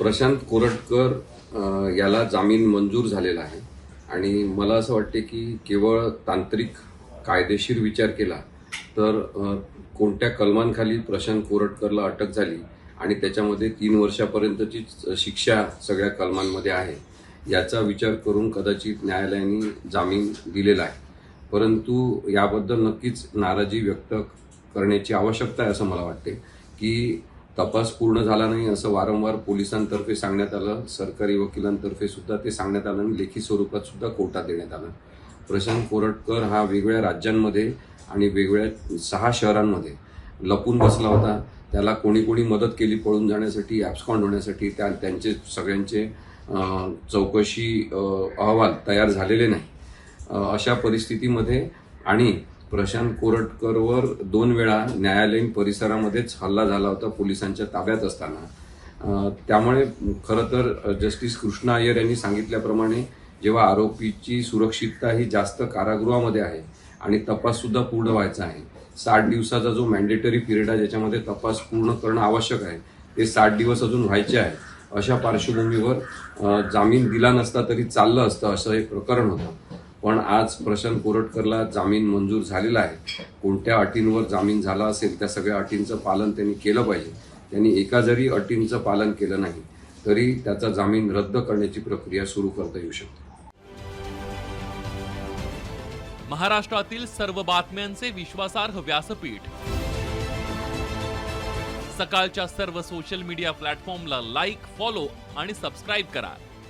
प्रशांत कोरटकर याला जामीन मंजूर झालेला आहे. आणि मला असं वाटते की केवळ तांत्रिक कायदेशीर विचार केला तर कोणत्या कलमांखाली प्रशांत कोरटकरला अटक झाली आणि त्याच्यामध्ये तीन वर्षापर्यंतची शिक्षा सगळ्या कलमांमध्ये आहे याचा विचार करून कदाचित न्यायालयाने जामीन दिलेला आहे. परंतु याबद्दल नक्कीच नाराजी व्यक्त करण्याची आवश्यकता आहे असं मला वाटते की तपास पूर्ण झाला नाही असं वारंवार पोलिसांतर्फे सांगण्यात आलं. सरकारी वकिलांतर्फे सुद्धा ते सांगण्यात आलं आणि लेखी स्वरूपात सुद्धा कोर्टात देण्यात आलं. प्रशांत कोरटकर हा वेगवेगळ्या राज्यांमध्ये आणि वेगवेगळ्या सहा शहरांमध्ये लपून बसला होता. त्याला कोणी कोणी मदत केली पळून जाण्यासाठी ॲब्सकॉन्ड होण्यासाठी त्या त्यांचे सगळ्यांचे चौकशी अहवाल तयार झालेले नाही. अशा परिस्थितीमध्ये आणि प्रशांत कोरटकरवर दोन वेळा न्यायालयीन परिसरामध्येच हल्ला झाला होता पोलिसांच्या ताब्यात असताना. त्यामुळे खरं तर जस्टिस कृष्णा अय्यर यांनी सांगितल्याप्रमाणे जेव्हा आरोपीची सुरक्षितता ही जास्त कारागृहामध्ये आहे आणि तपाससुद्धा पूर्ण व्हायचा आहे साठ दिवसाचा जो मॅन्डेटरी पिरियड आहे ज्याच्यामध्ये तपास पूर्ण करणं आवश्यक आहे ते साठ दिवस अजून व्हायचे आहे अशा पार्श्वभूमीवर जामीन दिला नसता तरी चाललं असतं असं एक प्रकरण होतं. पण आज प्रशांत कोरटकरला जामीन मंजूर झालेला आहे. कोणत्या अटींवर जामीन झाला असेल त्या सगळ्या अटींचं पालन त्यांनी केलं पाहिजे. त्यांनी एका जरी अटींचं पालन केलं नाही तरी त्याचा जामीन रद्द करण्याची प्रक्रिया सुरू करता येऊ शकते. महाराष्ट्रातील सर्व बातम्यांचे विश्वासार्ह व्यासपीठ. सकाळच्या सर्व सोशल मीडिया प्लॅटफॉर्मला लाईक फॉलो आणि सबस्क्राईब करा.